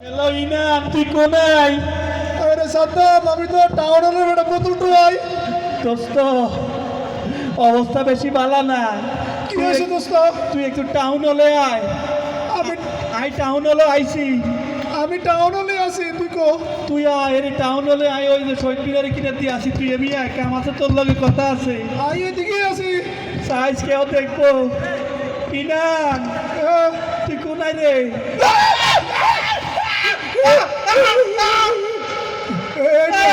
Hello ইনাম তুই কোনাই আরে সাদ্দাম আমি তো টাউন হলের টুয়াই দোস্ত অবস্থা বেশি ভালো না। কি হয়েছে দোস্ত? তুই একটু টাউন হলে আয়। আমি আই টাউন হলে আইছি। আমি টাউন হলে আছি তুই কো? তুই আয় এর টাউন হলে আয় ওই যে শহীদ মিনারে কিনে দিয়ে আসি তুই এমনি আয় কাম আছে তোর লগে কথা আছে। আই এদিকে আছি। সাইজ কেউ দেখব। ইনাম আহ, তুই কোনাই রে?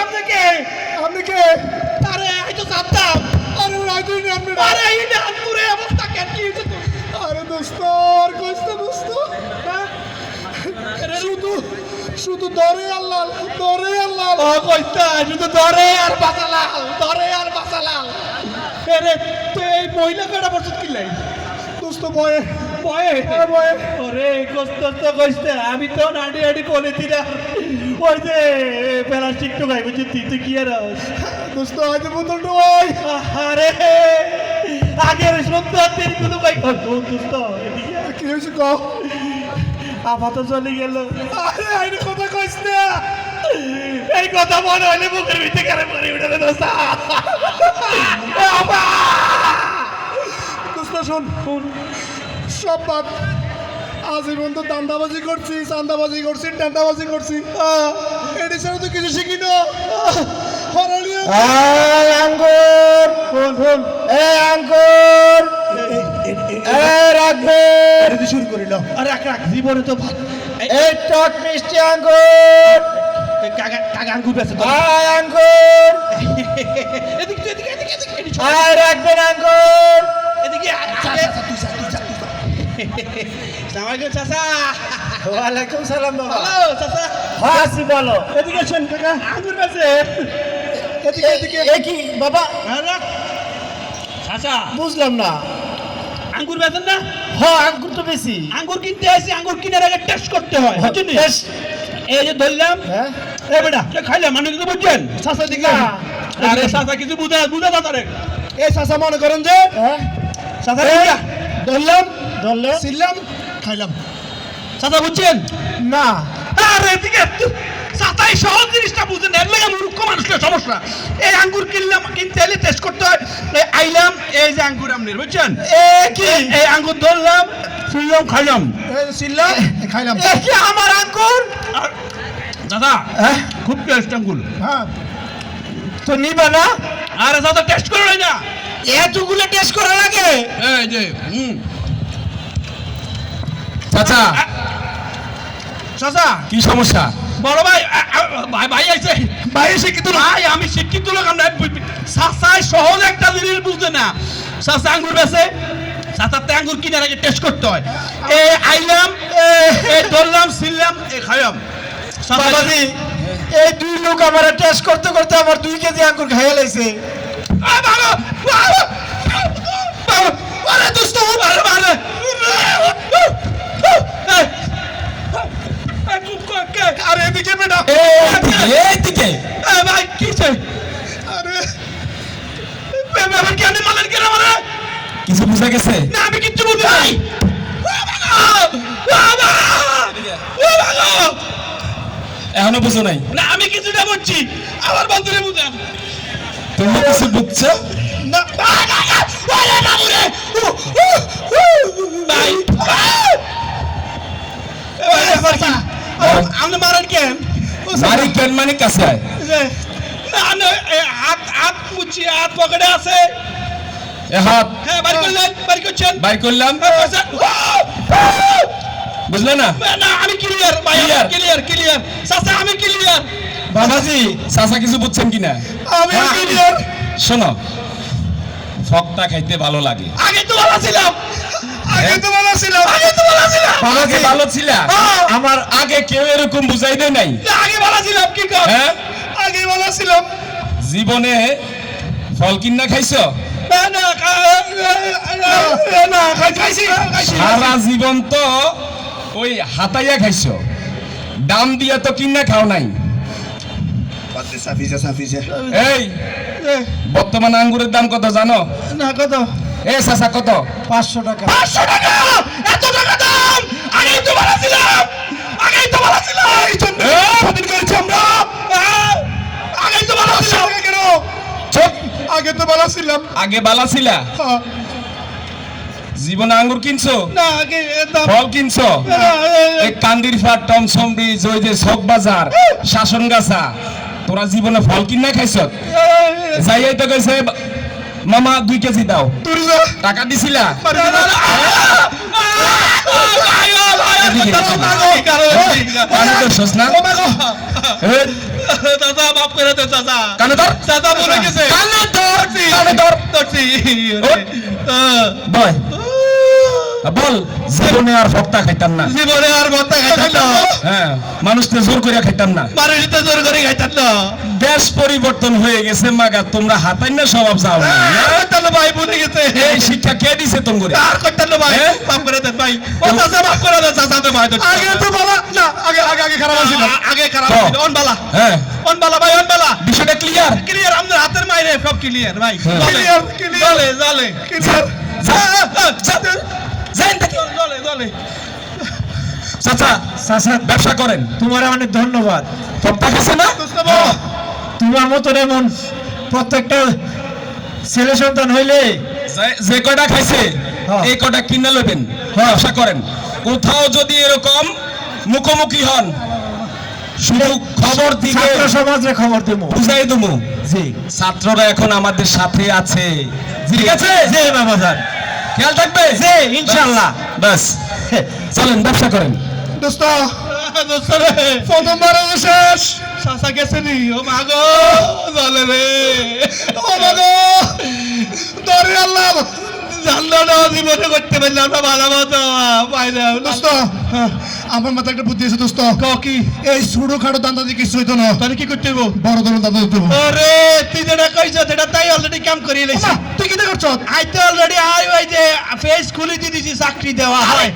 আপনি কে আপনি কে আরে আমি তো জানতাম আরে রাজুই না আপনি আরে ইনাম পুরো অবস্থা কেন কি হয়েছে তোর আরে দোস্ত আর কইস না দোস্ত শুধু শুধু দরে আল্লাহ দরে আল্লাহ ও কইতা শুধু ধরে আর বাঁচালাল ধরে আর বাঁচালাল এরে তুই এই মহিলা কটা বছর কিলাই দোস্ত ভয়ে বয়ে? ওরে কষ্ট তো কইতে আমি তো নাডি আডি কোলে ওই যে প্লাস্টিক তো গাই বুঝি তুই তুই কি আর দোস্ত আজ বোতল টুয়াই আরে আগের সুন্দর দিন কোনো গাই দোস্ত। কি হয়েছে কও? আপাতত চলে গেল। আরে আইনে কথা কইস না। এই কথা মনে হলে বুকের ভিতরে কেন পড়ে উঠে দোস্ত। আবা দোস্ত শোন। সব বাদ আজীবন তো দান্দাবাজি করছি চান্দাবাজি করছি টান্দাবাজি করছি। এটি ছাড়া তো কিছু শিখি না। আঙ্গুর। ফোন আঙ্গুর। এই রাখবেন শুরু করিল আরে রাখ জীবনে তো এই টক মিষ্টি আঙ্গুর। আঙ্গুর বেছে আঙ্গুর। এদিকে তুই, এদিকে এদিকে। এদিকে রাখবেন আঙ্গুর। এদিকে সামাইকুম চাচা। ওয়ালাইকুম সালাম বাবা। হ্যালো চাচা। হাসি বলো। এদিকে শোন কাকা। আঙ্গুর বেছে এদিকে এদিকে। এ কি বাবা? চাচা। বুঝলাম না। আঙ্গুর বেছেন না? হ আঙ্গুর তো বেশি। আঙ্গুর কিনতে আসি আঙ্গুর কিনার আগে টেস্ট করতে হয় বুঝছেন বেশ। এই যে ধরলাম। হ্যাঁ। এ বেটা কে খাইলাম মানুষ বুঝছেন। চাচা দিকে আরে চাচা কিছু বুঝা বুঝা চাচা রে। এই চাচা মনে করেন যে হ্যাঁ। চাচা ধরলাম। ধরলে? ছিলাম খাইলাম। চাচা বুঝছেন? না। আরে এদিকে চাচাই সহজ জিনিসটা বুঝেন এর লাগে মূর্খ মানুষের সমস্যা। এই আঙ্গুর কিনলাম কিনতে এলে টেস্ট করতে হয়। আইলাম এই যে আঙ্গুর আমনের বুঝছেন? এ কি? এই আঙ্গুর ধরলাম শুনলাম খাইলাম। ছিলাম খাইলাম। এ কি আমার আঙ্গুর? দাদা হ্যাঁ? খুব টেস্ট আঙ্গুর। হ্যাঁ। তো নিবা না? আরে দাদা টেস্ট করে না। এতগুলো টেস্ট করা লাগে এই যে হুম। চাচা চাচা কি সমস্যা বড় ভাই ভাই ভাই আইছে ভাই শিক্ষিত ভাই আমি শিক্ষিত লোক আমরা চাচাই সহজ একটা জিনিস বুঝতে না চাচা আঙ্গুর বেছে চাচাতে আঙ্গুর কিনার আগে টেস্ট করতে হয় এ আইলাম এ ধরলাম ছিললাম এ খাইলাম বাবাজি এই দুই লোক আমার টেস্ট করতে করতে আমার দুই কেজি আঙ্গুর খাইয়া লাইছে আরে দুষ্ট আরে আরে আরে বেটা এইদিকে এ ভাই কি চাই আরে ব্যাপার কি আমি কেন মানে কিছু বুঝা গেছে না আমি কিচ্ছু বুঝি নাই! এখনও বুঝো নাই না আমি কিছুটা বুঝছি আমার বন্ধুরে বুঝাম তুমি কিছু বুঝছ না! ভাই এ, ব্যাপার কি? আ- আপনি মারেন কেন কেন মানে কাছে হাত হাত মুছি হাত পকেটে আছে। হাত। হ্যাঁ বাড়ি করলেন বাড়ি করছেন? করলাম। হ্যাঁ, বুঝলে না? না আমি ক্লিয়ার ভাই Clear? ক্লিয়ার ক্লিয়ার চাচা আমি ক্লিয়ার বাবাজি চাচা কিছু বুঝছেন কিনা? আমি। ক্লিয়ার শোনো ফকটা খাইতে ভালো লাগে। আগে তো ভালো ছিলাম। আগে তো ভালো ছিলাম আগে তো ভালো ছিলাম বাবাজি ভালো ছিল? হ্যাঁ। আমার আগে কেউ এরকম বুঝাই দেয় নাই। আগে ভালো ছিলাম কি কর? হ্যাঁ? আগে ভালো ছিলাম জীবনে ফল কিনা খাইছো? সারা জীবন তো ওই হাতাইয়া খাইছো। দাম দিয়া তো কিনা খাও নাই। এই। বর্তমান আঙ্গুরের দাম কত জানো? না কত? এ কত? পাঁচশো টাকা। পাঁচশো টাকা! এত টাকা দাম! তো ভালো ছিলাম আগেই তো ভালো ছিলাম এই করেছি আমরা। তো কেন? আগে তো আগে জীবন আঙ্গুর কিনছো? ফল কিনছো? কান্দির ফাট টম টমসমডি জয় যে সব বাজার শাসন গাছা তোরা জীবনে ফল কিনা খাইছ? যাই তো কইছে মামা দুই কেজি দাও টাকা দিছিলা দাদা মাফ করে দে দাদা কানে ধর দাদা মরে গেছে কানে ধর কানে ধর বয় বল। জীবনে আর ভক্তা খাইতাম না। জীবনে আর ভত্তা খাইতাম না। হ্যাঁ মানুষকে জোর করিয়া খাইতাম না। মানুষতে জোর করে খাইতাম না। দেশ পরিবর্তন হয়ে গেছে মাগা তোমরা হাতাই না স্বভাব যাও না। করতাম ভাই বুঝে গেছে। এই শিক্ষা কে দিছে তোমরে আর করতাম ভাই হ্যাঁ? করে দেন ভাই। ও চাচা মাফ করে দেন চাচা তো ভাই আগে তো বাবা না আগে আগে আগে খারাপ ছিল আগে খারাপ ছিল অন বালা। হ্যাঁ। অন বালা ভাই অন বালা। বিষয়টা ক্লিয়ার ক্লিয়ার আমাদের হাতের মাইরে সব ক্লিয়ার ভাই। হ্যাঁ। Clear clear. জলে জলে ক্লিয়ার জলে জলে। চাচা চাচা ব্যবসা করেন। তোমার অনেক ধন্যবাদ। না? তোমার মতন এমন প্রত্যেকটা ছেলে সন্তান হইলে যে- কয়টা খাইছে হ্যাঁ। এই কয়টা কিনে লবেন ব্যবসা করেন। কোথাও যদি এরকম মুখোমুখি হন শুধু খবর দিকে সমাজে খবর দেব বুঝাই দেবো জি। ছাত্ররা এখন আমাদের সাথে আছে। ঠিক আছে? জি বাবা স্যার খেয়াল থাকবে? জি ইনশাআল্লাহ বাস চলেন ব্যবসা করেন। দোস্ত প্রথমবার শেষ। চাচা গেছে নি? ও মাগো জলে রে। ও মাগো দরে আল্লাহ। জানলো না জীবনে করতে পারলাম না ভালো মতো পাইলে দোস্ত আমার মাথায় একটা বুদ্ধি আছে দোস্ত। কি? এই ছোটো খাটো দান্দা দিয়ে কিছু হইতো না। তাহলে কি করতে হইব? বড় ধরনের দান্দা দিতে হবে ওরে তুই যেটা কইছ সেটা তাই অলরেডি কাম করিয়ে ওমা, তুই কি করছ? আই তো অলরেডি আই ওই যে ফেস খুলে দিয়ে দিছি চাকরি দেওয়া হয়।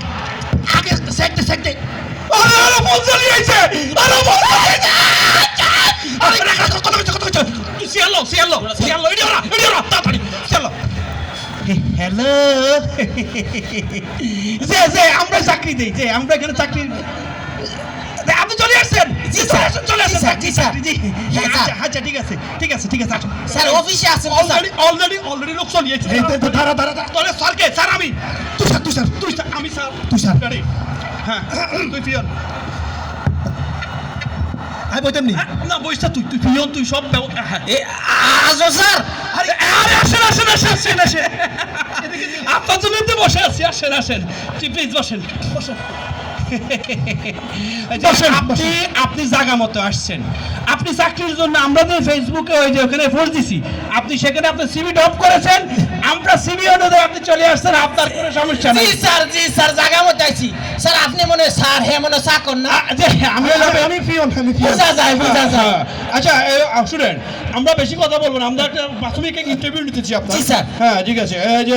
আগে সেকতে সেকতে আরে আরে ফোন চালিয়ে আইছে। আরে চালিয়ে আইছে। আরে কত কত কত কত সিয়ালো সিয়ালো সিয়ালো ইডি ওরা ইডি ওরা তাড়াতাড়ি সিয়ালো হ্যালো যে যে আমরা চাকরি দেই যে আমরা এখানে চাকরি আপনি চলে আসছেন জি স্যার চলে আসছেন জি স্যার জি আচ্ছা আচ্ছা ঠিক আছে ঠিক আছে ঠিক আছে আসুন স্যার অফিসে আছেন অলরেডি অলরেডি অলরেডি লোক এই দে, দে, দাঁড়া তোরে স্যারকে স্যার আমি তুই স্যার তুই স্যার তুই স্যার আমি স্যার তুই স্যার হ্যাঁ তুই পিয়ন আই বইতাম নি? না বইসা তুই তুই পিয়ন তুই সব ব্যব- হ্যাঁ এ আজ স্যার? আরে আরে আসেন আসেন আসেন আসেন আসেন। আপনার জন্য বসে আছি আসেন আসেন। প্লিজ বসেন বসেন। আপনি আপনি জায়গা মতো আসছেন। আপনি চাকরির জন্য আমরা যে ফেসবুকে ওই যে ওখানে ফোর্স দিছি। আপনি সেখানে আপনার সিভি ড্রপ করেছেন। আমরা সিভি অনুযায়ী আপনি চলে আসছেন আপনার কোনো সমস্যা নেই। স্যার জি স্যার জায়গা মতো আছি স্যার আপনি মনে স্যার হে মনে হয় চাকর না? যে আমি আমি আমি পিয়ন আমি বোঝা যায় বোঝা যায়। আচ্ছা শুনেন আমরা বেশি কথা বলব না। আমরা একটা প্রাথমিক ইন্টারভিউ নিতেছি আপনার। জি, স্যার। হ্যাঁ ঠিক আছে। এই যে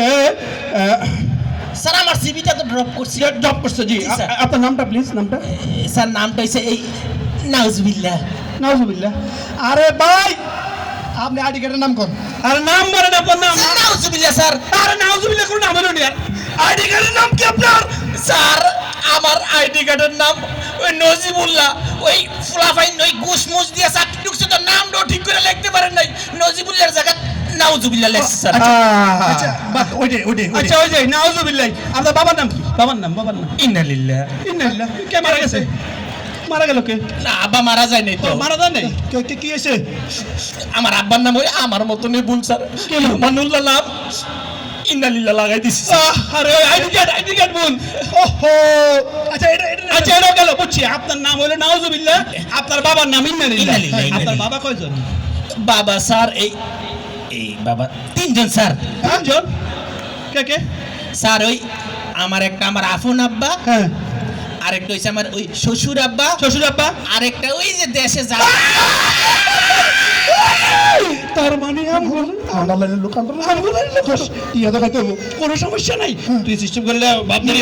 স্যার আমার সিভিটা তো ড্রপ করছি। জব করছে জি। আপনার নামটা প্লিজ নামটা? স্যার নামটা হইছে এই নাউজবিল্লাহ। নাউজুবিল্লাহ। আরে ভাই আপনি আইডি কার্ডের নাম কোন আর নাম বলেন আপনার নাম। Sir sir. আরে নাউজুবিল্লাহ কোন নাম হলো আর। আইডি কার্ডের নাম কি আপনার? স্যার আমার আইডি কার্ডের নাম ওই নজিবুল্লাহ। ওই ফুলাফাইন ওই গুসমুস দিয়ে চাকরি ঢুকছে তো নামটাও ঠিক করে লিখতে পারেন নাই। নজিবুল্লাহর জায়গা নাউজুবিল্লাহ লেখছে স্যার আচ্ছা আচ্ছা ওই যে নাউজুবিল্লাহ আপনার বাবার নাম কি বাবার নাম বাবার নাম ইন্নালিল্লাহ ইন্নালিল্লাহ কে মারা গেছে মারা গেল কে না আব্বা মারা যায় নাই তো মারা যায় নাই কে- কে- হয়েছে আমার আব্বার নাম ওই আমার মতনই ভুল স্যার মানুল্লাহ নাম ইন্নালিল্লাহ লাগাই দিছি স্যার। আহ, আরে আইডি কার্ড আইডি কার্ড বোন ওহো আচ্ছা এটা আচ্ছা এটা গেল বুঝছি আপনার নাম হলো নাউজুবিল্লাহ আপনার বাবার নাম ইন্নালিল্লাহ আপনার। বাবা কয়জন বাবা স্যার এই বাবা তিনজন স্যার। তিনজন? কে কে? স্যার ওই আমার একটা আমার আফন আব্বা হ্যাঁ। আরেকটা হইছে আমার ওই শ্বশুর আব্বা শ্বশুর আব্বা? আরেকটা ওই যে দেশে যা তার মানে আমগুল লোক কোনো সমস্যা নাই। তুই সিস্টেম করলে দে।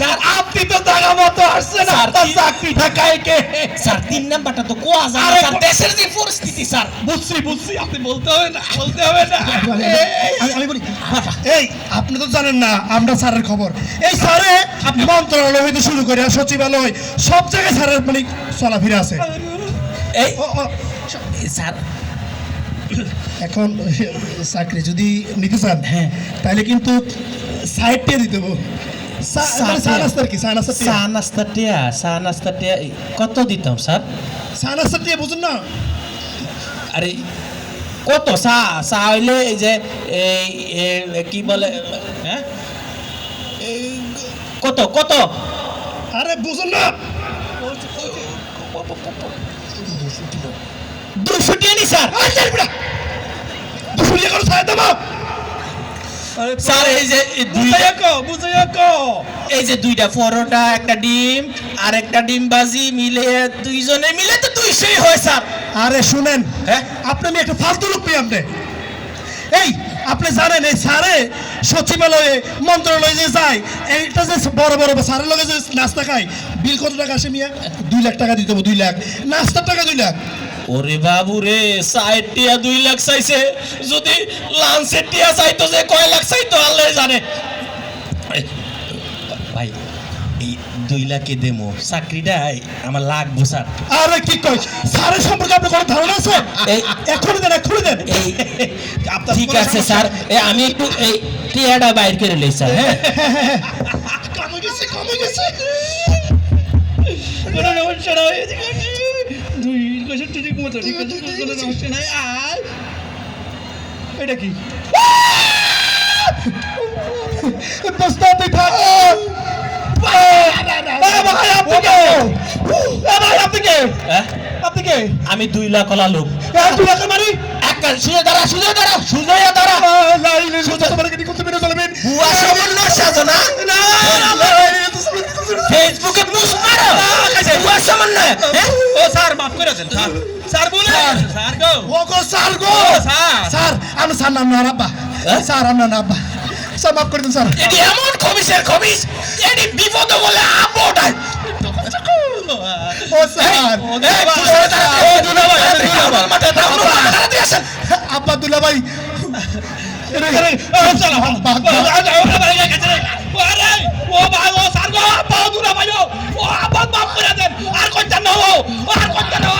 স্যার আপনি তো জায়গা মতো আসছেন আপনার চাকরি ঢাকায় কে? স্যার তিন নাম্বারটা তো কোয়া যায় স্যার দেশের যে পরিস্থিতি স্যার। বুঝছি বুঝছি আপনি বলতে হবে না বলতে হবে না। আমি- আমি বলি এই আপনি তো জানেন না আমরা স্যারের খবর। এই স্যারে মন্ত্রণালয় হইতে শুরু করে সচিবালয় সব জায়গায় স্যারের মানে চলাফেরা আছে। এই স্যার। এখন চাকরি যদি নিতে চান হ্যাঁ। তাহলে কিন্তু সাইড টিয়া দিতে হবে। চা- টিয়া। নাস্তা টিয়া চা নাস্তা টিয়া কত দিতাম স্যার? চা নাস্তা টিয়া বুঝুন না। আরে কত? চা চা হইলে এই যে এই কি বলে হ্যাঁ? এই, কত কত? আরে বুঝুন না। দুশো টিয়া নি স্যার। দুশো টাকা করে ছায়া দেবো। স্যার এই যে বুঝাইয়া কো বুঝাইয়া কো এই যে দুইটা পরোটা একটা ডিম আর একটা ডিম বাজি মিলে দুইজনে মিলে তো দুইশোই হয় স্যার। আরে শুনেন হ্যাঁ? আপনি আমি একটা ফালতু লোক পেয়ে আপনি। এই আপনি জানেন এই স্যারে সচিবালয়ে মন্ত্রণালয়ে যে যায় এইটা যে বড় বড় স্যারের লগে যে নাস্তা খায় বিল কত টাকা আসে মিয়া? দুই লাখ টাকা দিতে হবে দুই লাখ। নাস্তার টাকা দুই লাখ। ওরে বাবু রে সাইড টিয়া দুই লাখ চাইছে। যদি লাঞ্চের টিয়া চাইতো যে কয় লাখ চাইতো আল্লাহ জানে। ভাই এই দুই লাখে দেমো। চাকরিটা আমার লাগবো স্যার। আরে কি কই স্যারের সম্পর্কে আপনার কোনো ধারণা আছে? এই এখনই দেন এখনই দেন। ঠিক আছে স্যার। আমি একটু এই টিয়াটা বাইর করে লই স্যার হ্যাঁ? কমে গেছে কমে গেছে। কোনো সমস্যা নাই। দুই কইছে ঠিক মতো ঠিক আছে কোনো সমস্যা নাই আয় এটা কি থাক হ্যাঁ? আমি দুই লাখ ওলা লোক দুই লাখ মারি একটা সুজে দাঁড়া সুজে দাঁড়া সুজে দাঁড়া বুয়া সামান্য সাজো না ফেসবুকে পোস্ট মারো হ্যাঁ? ও মাফ করে দেন স্যার। স্যার বলে স্যার। গো। স্যার গো। স্যার। স্যার আমি স্যার নাম না আব্বা। স্যার আমার নাম আব্বা। স্যার মাফ করে দিন স্যার। এটি এমন খবিসের খবিস এটি বিপদ বলে আপটাই ও স্যার। আব্বা দুলা ভাই চলো ও ভাই ও ভাই আল্লাহ বাহাদুর আমায় ও আপদ মাফ করে দেন। আর কইতে নাও আর কইতে নাও